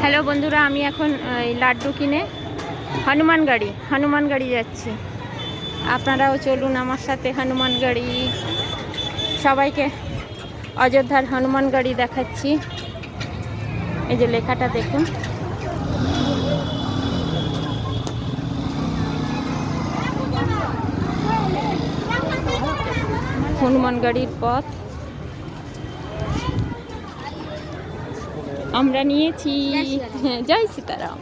Hello বন্ধুরা, আমি এখন লাড্ডু কিনে হনুমান গাড়ি হনুমান গাড়ি যাচ্ছি। আপনারাও চলুন আমার সাথে হনুমান গাড়ি। সবাইকে অযোধ্যার হনুমান গাড়ি দেখাচ্ছি। এই যে লেখাটা দেখুন। হনুমান গাড়ির পথ। আমরা নিয়েছি। জয় সীতারাম।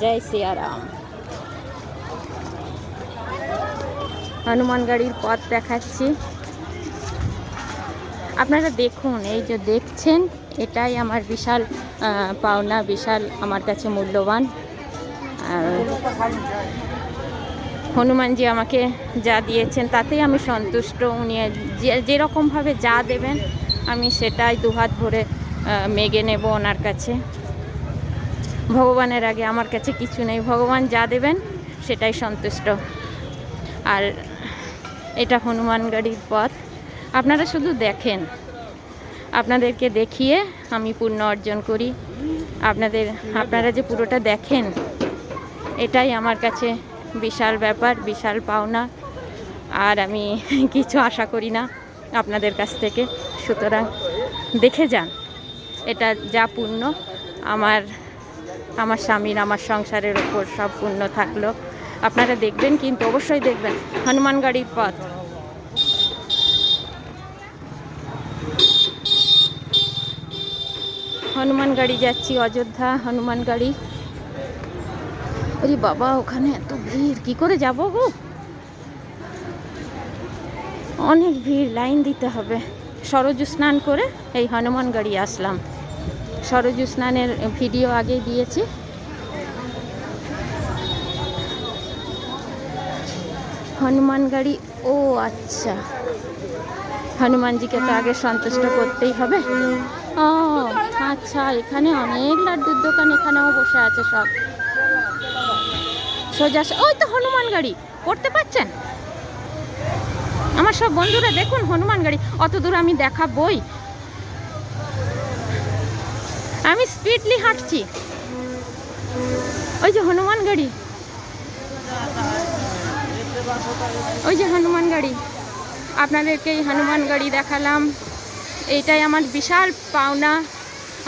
জয় সিয়ারাম হনুমান গাড়ির পথ দেখাচ্ছি। আপনারা দেখুন এই যে দেখছেন এটাই আমার বিশাল পাওনা বিশাল আমার কাছে মূল্যবান। আর হনুমানজি আমাকে যা দিয়েছেন তাতেই আমি সন্তুষ্ট। উনি যে- যেরকমভাবে যা দেবেন আমি সেটাই দুহাত ভরে মেগে নেব ওনার কাছে। ভগবানের আগে আমার কাছে কিছু নেই। ভগবান যা দেবেন সেটাই সন্তুষ্ট। আর এটা হনুমান গাড়ির পথ। আপনারা শুধু দেখেন। আপনাদেরকে দেখিয়ে আমি পুণ্য অর্জন করি। আপনাদের, আপনারা যে পুরোটা দেখেন, এটাই আমার কাছে বিশাল ব্যাপার, বিশাল পাওনা। আর আমি কিছু আশা করি না আপনাদের কাছ থেকে। সুতরাং দেখে যান। এটা যা পুণ্য আমার আমার স্বামীর, আমার সংসারের ওপর সব পুণ্য থাকল। আপনারা দেখবেন কিন্তু অবশ্যই দেখবেন, হনুমান গাড়ির পথ। হনুমান গাড়ি যাচ্ছি, অযোধ্যা হনুমান গাড়ি। ওরে বাবা, ওখানে এত ভিড়, কি করে যাব গো? অনেক ভিড়, লাইন দিতে হবে। সরজু স্নান করে এই হনুমান গাড়ি আসলাম। সরজু স্নানের ভিডিও আগে দিয়েছি। হনুমান গাড়ি ও আচ্ছা। হনুমানজিকে তো আগে সন্তুষ্ট করতেই হবে। ও আচ্ছা এখানে অনেক লাড্ডুর দোকান, এখানেও বসে আছে সব। সোজা ওই তো হনুমান গাড়ি করতে পাচ্ছেন আমার সব বন্ধুরা দেখুন হনুমান গাড়ি অত দূর আমি দেখাবই। আমি স্পিডলি হাঁটছি। ওই যে হনুমান গাড়ি। ওই যে হনুমান গাড়ি। আপনাদেরকে এই হনুমান গাড়ি দেখালাম। এইটাই আমার বিশাল পাওনা।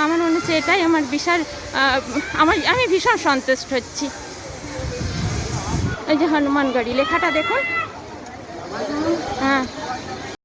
আমার মনে হচ্ছে এটাই আমার বিশাল আমার, আমি ভীষণ সন্তুষ্ট হচ্ছি। এই যে হনুমান গাড়ি। লেখাটা দেখুন। হ্যাঁ।